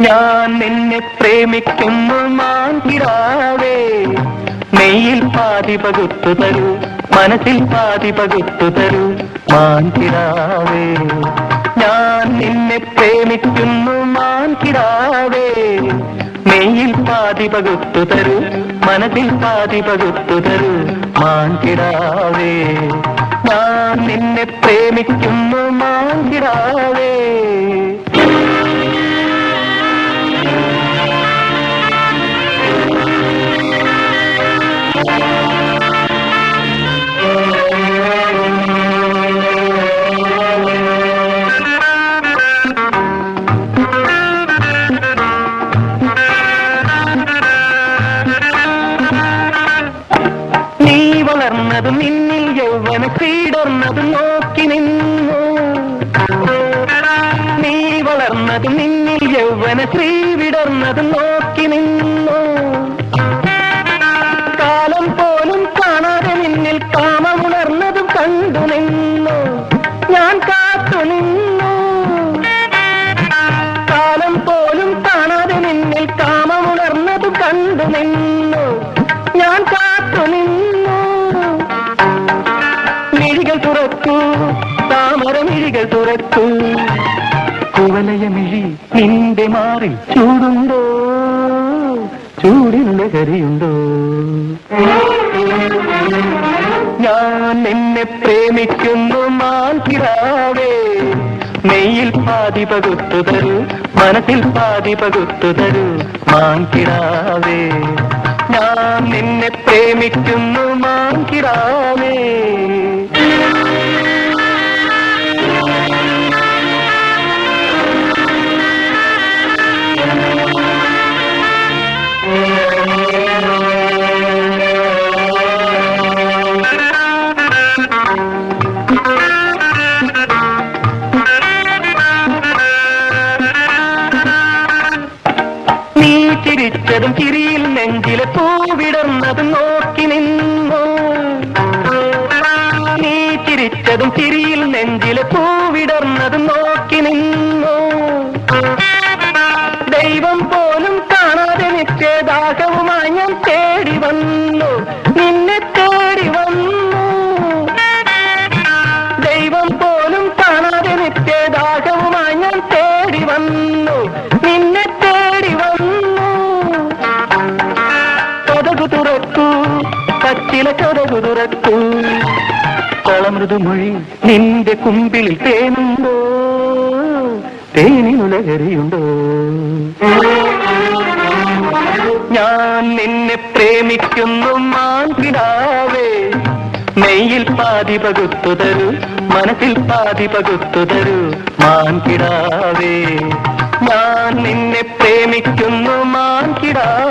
ഞാൻ നിന്നെ പ്രേമിക്കുന്നു മാൻകിടാവേ നെയ്യിൽ പാതി പകുത്തു തരൂ മനസ്സിൽ പാതി പകുത്തു തരൂ മാൻകിടാവേ ഞാൻ നിന്നെ പ്രേമിക്കുന്നു മാൻകിടാവേ നെയ്യിൽ പാതി പകുത്തു തരൂ മനസ്സിൽ പാതി പകുത്തു തരൂ മാൻകിടാവേ ഞാൻ നിന്നെ പ്രേമിക്കുന്നു മാൻകിടാവേ യൗവന കീടർന്നതും നോക്കി നിന്നു. നീ വളർന്നതും നിന്നിൽ യൗവന ശ്രീ വിടർന്നതും നോക്കി നിന്നു. കാലം പോലും കാണാതെ നിന്നിൽ കാമമുണർന്നതും കണ്ടു നിന്നു. ഞാൻ കാത്തു നിന്നു. കാലം പോലും കാണാതെ നിന്നിൽ കാമമുണർന്നതും കണ്ടു നിന്നു. ഞാൻ കാത്തു നിന്നു. തുറക്കൂ. താമര മിഴികൾ തുറക്കൂ. കുവലയ മിഴി നിന്റെ മാറിൽ ചൂടുണ്ടോ? ചൂടിനുള്ള കരിയുണ്ടോ? ഞാൻ നിന്നെ പ്രേമിക്കുന്നു മാൻകിടാവേ നെയ്യിൽ പാതി പകുത്തു തരൂ മനസ്സിൽ പാതി പകുത്തു തരൂ മാൻകിടാവേ. ഞാൻ നിന്നെ പ്രേമിക്കുന്നു മാൻകിടാവേ ചിരിച്ചതും ചിരിയിൽ നെഞ്ചിലെ പൂവിടർന്നതും നോക്കി നിന്നു. നീ ചിരിച്ചതും ചിരിയിൽ നെഞ്ചിലെ പൂവിടർന്നതും നോക്കി നിന്നു. കഥകു കോളമൃദുമൊഴി നിന്റെ കുമ്പിളിൽ തേനുണ്ടോ? തേനിനുലകരിയുണ്ടോ? ഞാൻ നിന്നെ പ്രേമിക്കുന്നു മാൻകിടാവേ നെയ്യിൽ പാതി പകുത്തു തരൂ മനസ്സിൽ പാതി പകുത്തു തരൂ മാൻകിടാവേ ഞാൻ നിന്നെ പ്രേമിക്കുന്നു മാൻകിടാവേ